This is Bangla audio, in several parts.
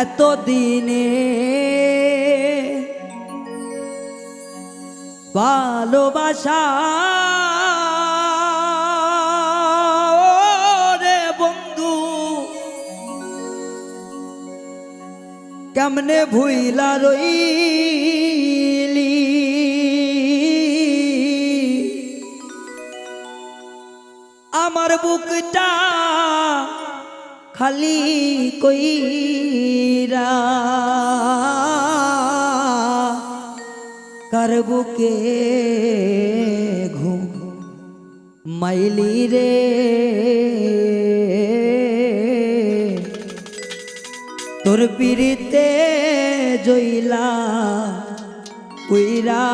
এত দিনে ভালোবাসা রে বন্ধু কেমনে ভুইলা রইলি? আমার বুকটা খালি কইরা কার বুকে ঘুম মাইলি রে। তোর পিড়িতে জইলা উইরা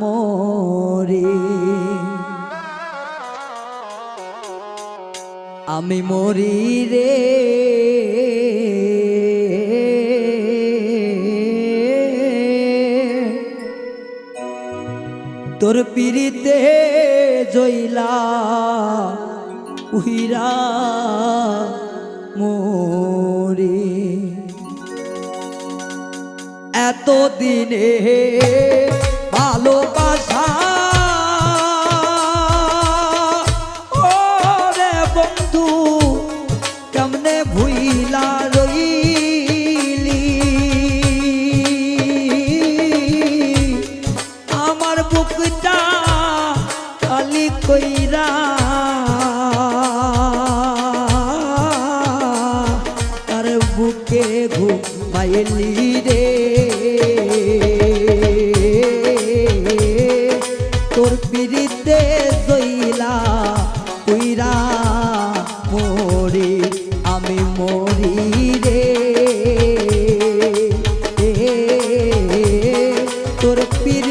মরি। আমি মরি রে। তোর পিড়িতে জইলা উহিরা মরি। এত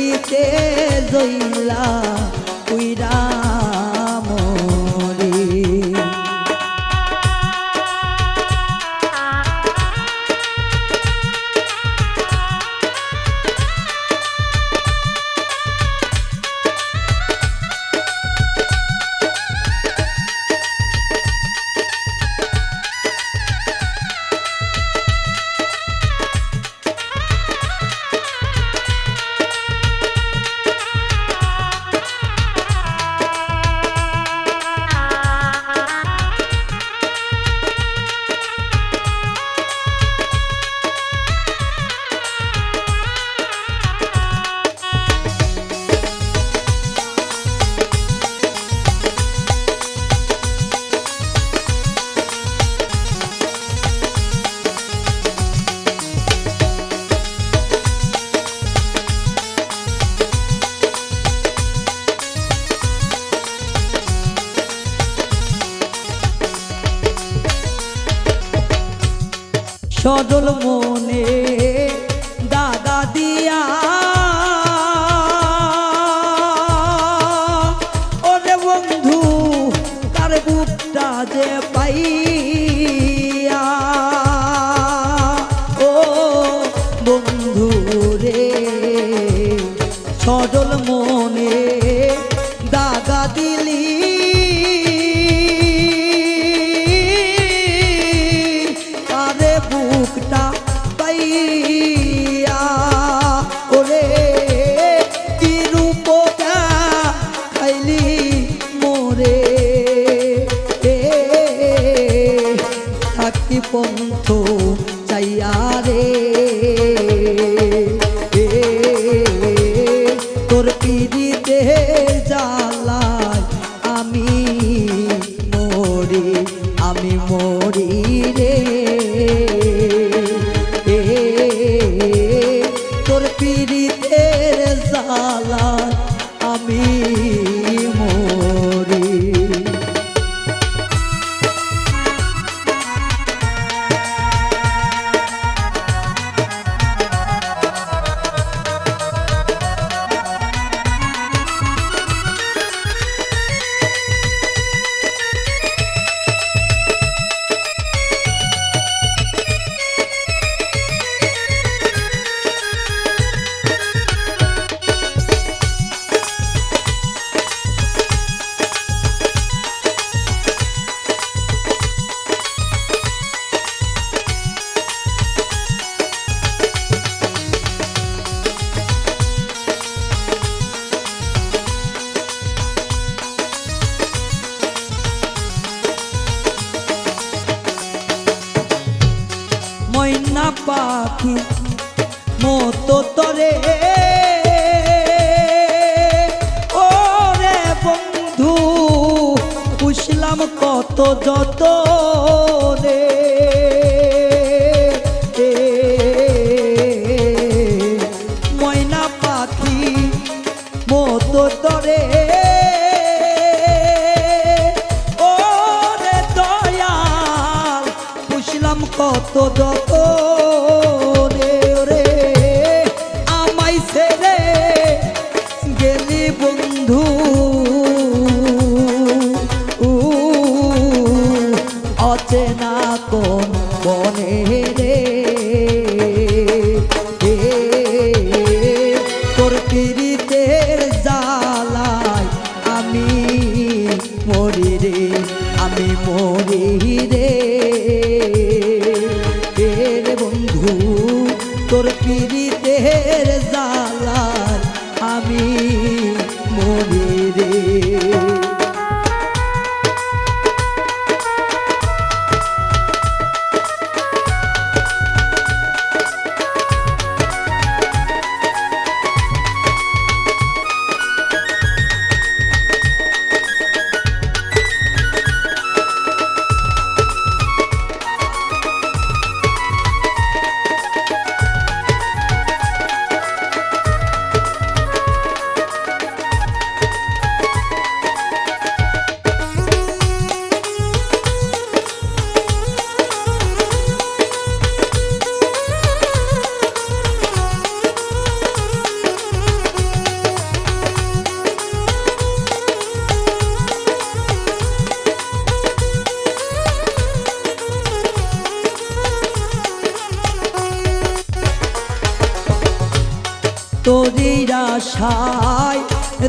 পিড়িতে জইলা কইরা সদল মনে দাগা দিলি। আরে বুকটা পাইয়া ওরে কি রূপটা খাইলি মোরে। থাকি পন্থ চাইয়া রে। পুষলাম কত যত রে ময়না পাখি মতো তরে ও রে দয়াল পুষলাম কত অচেনা কোন বনে রে। তোর পীড়িতের জ্বালায় আমি মরি রে, আমি মরি রে। রে বন্ধু, তোর পীড়িতের জ্বালায় আমি মরি আশায়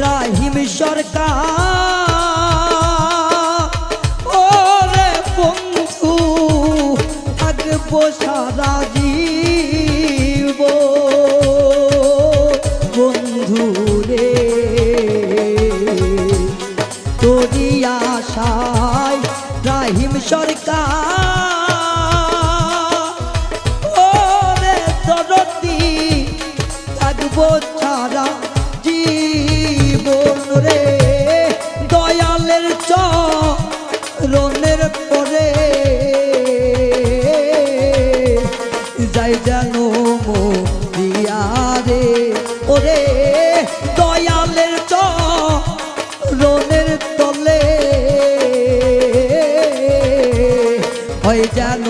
রাহিম সরকার। ওরে বন্ধু থাকব সারা থাকব ছাড়া জীবন রে, দয়ালের পরে। যাই জানো মরিয়া রে, ওরে দয়ালের চরণের তলে। হয় জানো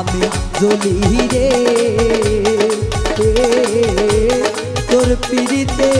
আমি জ্বলি রে। তোর পিড়িতে